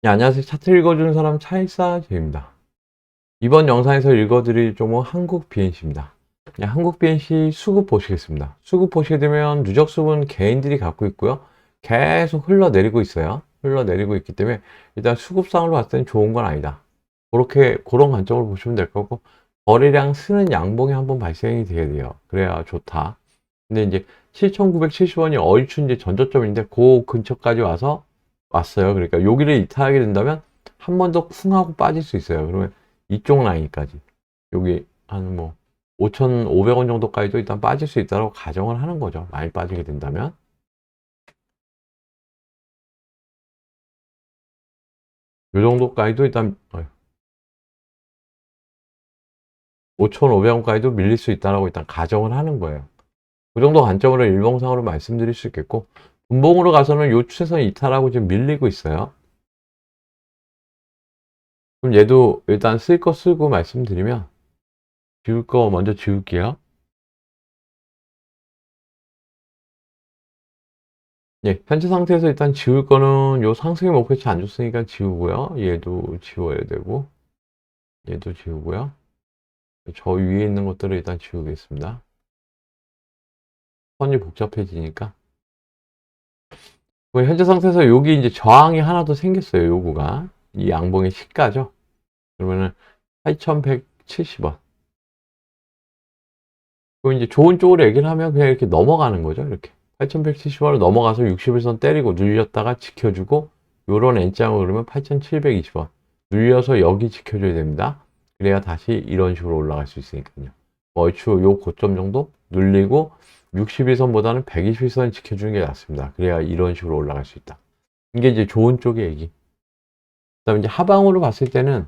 네, 안녕하세요. 차트 읽어주는 사람 차일사 제입니다. 이번 영상에서 읽어드릴 종목 한국 BNC입니다. 네, 한국 BNC 수급 보시겠습니다. 수급 보시게 되면 누적 수급은 개인들이 갖고 있고요. 계속 흘러내리고 있어요. 흘러내리고 있기 때문에 일단 수급상으로 봤을 때는 좋은 건 아니다. 그렇게 그런 관점으로 보시면 될 거고 거래량 쓰는 양봉이 한번 발생이 돼야 돼요. 그래야 좋다. 근데 이제 7,970원이 얼추 이제 전저점인데 그 근처까지 와서 왔어요. 그러니까 여기를 이탈하게 된다면 한 번 더 쿵 하고 빠질 수 있어요. 그러면 이쪽 라인까지 여기 한 뭐 5,500원 정도까지도 일단 빠질 수 있다고 가정을 하는 거죠. 많이 빠지게 된다면. 요 정도까지도 일단 5,500원까지도 밀릴 수 있다라고 일단 가정을 하는 거예요. 그 정도 관점으로 일봉상으로 말씀드릴 수 있겠고 분봉으로 가서는 요 추세선 이탈하고 지금 밀리고 있어요. 그럼 얘도 일단 쓸 거 쓰고 말씀드리면 지울 거 먼저 지울게요. 예, 현재 상태에서 일단 지울 거는 요 상승의 목표치 안 줬으니까 지우고요. 얘도 지워야 되고 얘도 지우고요. 저 위에 있는 것들을 일단 지우겠습니다. 선이 복잡해지니까. 그 현재 상태에서 여기 이제 저항이 하나 더 생겼어요. 요구가. 이 양봉의 시가죠. 그러면은 8,170원. 그 이제 좋은 쪽으로 얘기를 하면 그냥 이렇게 넘어가는 거죠. 이렇게. 8,170원을 넘어가서 60일선 때리고 눌렸다가 지켜주고 요런 N장으로 그러면 8,720원. 눌려서 여기 지켜줘야 됩니다. 그래야 다시 이런 식으로 올라갈 수 있으니까요. 얼추 요 고점 정도 눌리고 61선보다는 120선 지켜주는 게 낫습니다. 그래야 이런 식으로 올라갈 수 있다. 이게 이제 좋은 쪽의 얘기. 그 다음에 이제 하방으로 봤을 때는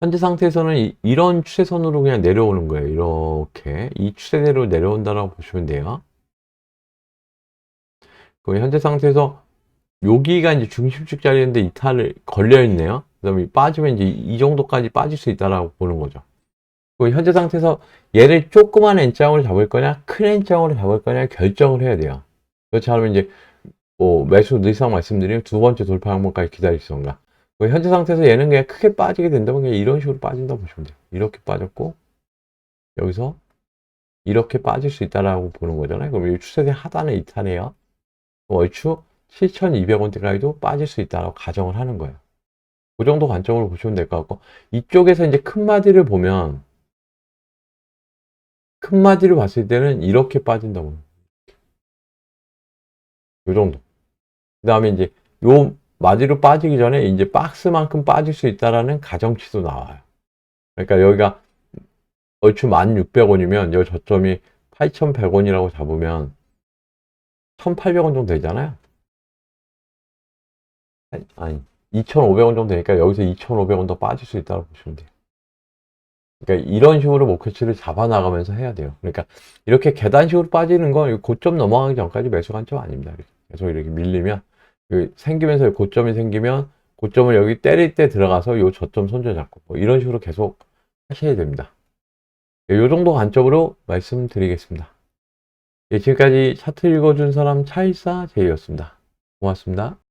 현재 상태에서는 이, 이런 추세선으로 그냥 내려오는 거예요. 이렇게. 이 추세대로 내려온다라고 보시면 돼요. 그 현재 상태에서 여기가 이제 중심축 자리인데 이탈을 걸려 있네요. 그 다음에 빠지면 이제 이 정도까지 빠질 수 있다라고 보는 거죠. 그 현재 상태에서 얘를 조그만 N장으로 잡을 거냐, 큰 N장으로 잡을 거냐 결정을 해야 돼요. 그렇지 않으면 이제 뭐 매수 늘상 말씀드리면 두 번째 돌파 항목까지 기다리시던가. 그 현재 상태에서 얘는 그냥 크게 빠지게 된다면 그냥 이런 식으로 빠진다 보시면 돼요. 이렇게 빠졌고 여기서 이렇게 빠질 수 있다라고 보는 거잖아요. 그럼 이 추세대 하단에 이탈해요. 얼추 7,200원대까지도 빠질 수 있다라고 가정을 하는 거예요. 그 정도 관점으로 보시면 될 것 같고 이쪽에서 이제 큰 마디를 보면 큰 마디를 봤을 때는 이렇게 빠진다고. 요 정도. 그 다음에 이제 요 마디로 빠지기 전에 이제 박스만큼 빠질 수 있다라는 가정치도 나와요. 그러니까 여기가 얼추 1,600원이면 요 저점이 8,100원이라고 잡으면 1,800원 정도 되잖아요. 아니 2,500원 정도 되니까 여기서 2,500원 더 빠질 수 있다고 보시면 돼요. 그러니까 이런 식으로 목표치를 잡아 나가면서 해야 돼요. 그러니까 이렇게 계단식으로 빠지는 건 고점 넘어가기 전까지 매수 관점 아닙니다. 계속 이렇게 밀리면 생기면서 고점이 생기면 고점을 여기 때릴 때 들어가서 요 저점 손절 잡고 뭐 이런 식으로 계속 하셔야 됩니다. 요 정도 관점으로 말씀드리겠습니다. 예, 지금까지 차트 읽어준 사람 차일사 제이였습니다. 고맙습니다.